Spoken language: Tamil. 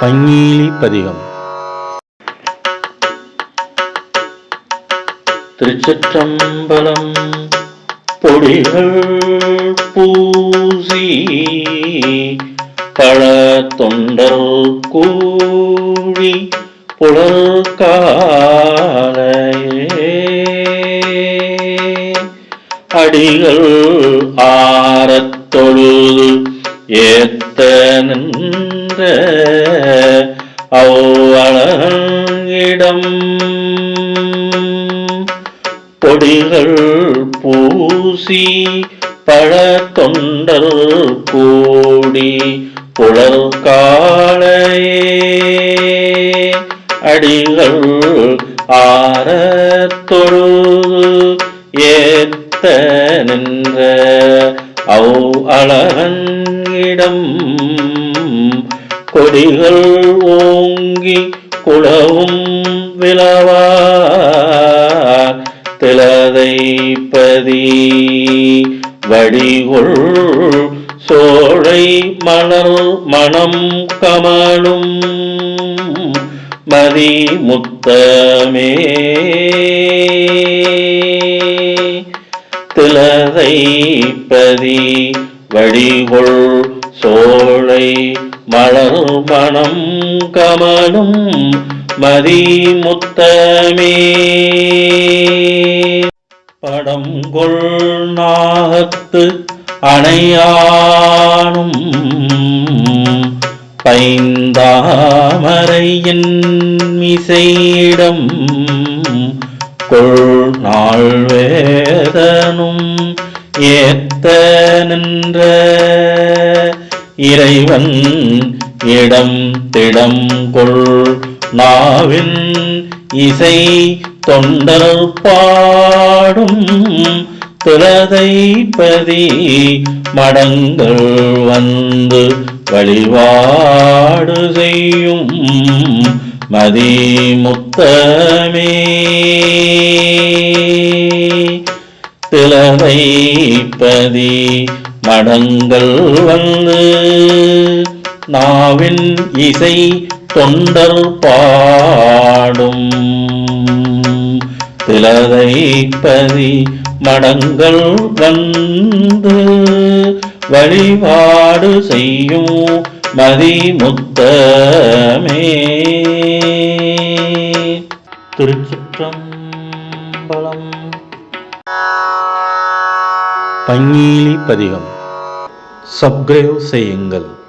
பங்கீலி பதிகம் திருச்சிற்றம்பலம் பொடிகள் பூசி பழ தொண்டர் கூழி புலர் காலையே. அடிகள் ஆரத்தொழுது ஏத்த அவ்வளங்கிடம் பொடிகள் பூசி பழ தொண்டர் கூடி புலர் காளையே. அடிகள் ஆரத் தொழுது ஏத்த நின்ற அவ் அழகன்கிடம் கொடிகள் ஓங்கி குளவும் விளவா திலதைப்பதி வடிகொள் சோழை மணல் மணம் கமலும் மதி முத்தமே. திலதைப்பதி வடிகொள் சோழை மலர் மணம் கமலும் மதி முத்தமே. படம் கொள் நாகத்து அணையானும் பைந்தாமரையின் மிசையிடம் கொள் நாள் வேதனும் ஏத்த நின்ற இறைவன் இடம் திடம் கொள் நாவின் இசை தொண்டர் பாடும் துலதைப்பதி மடங்கள் வந்து வழிபாடு செய்யும் மதிமுத்தமே. முத்தமே திலவைப்பதி மடங்கள் வந்து நாவின் இசை தொண்டர் பாடும். திலதைப்பதி மடங்கள் வந்து வழிபாடு செய்யும் மதிமுத்தமே திருச்சிற்றம்பலம் பங்கீலி பதிகம். சப்கிரைவ் செய்யுங்கள்.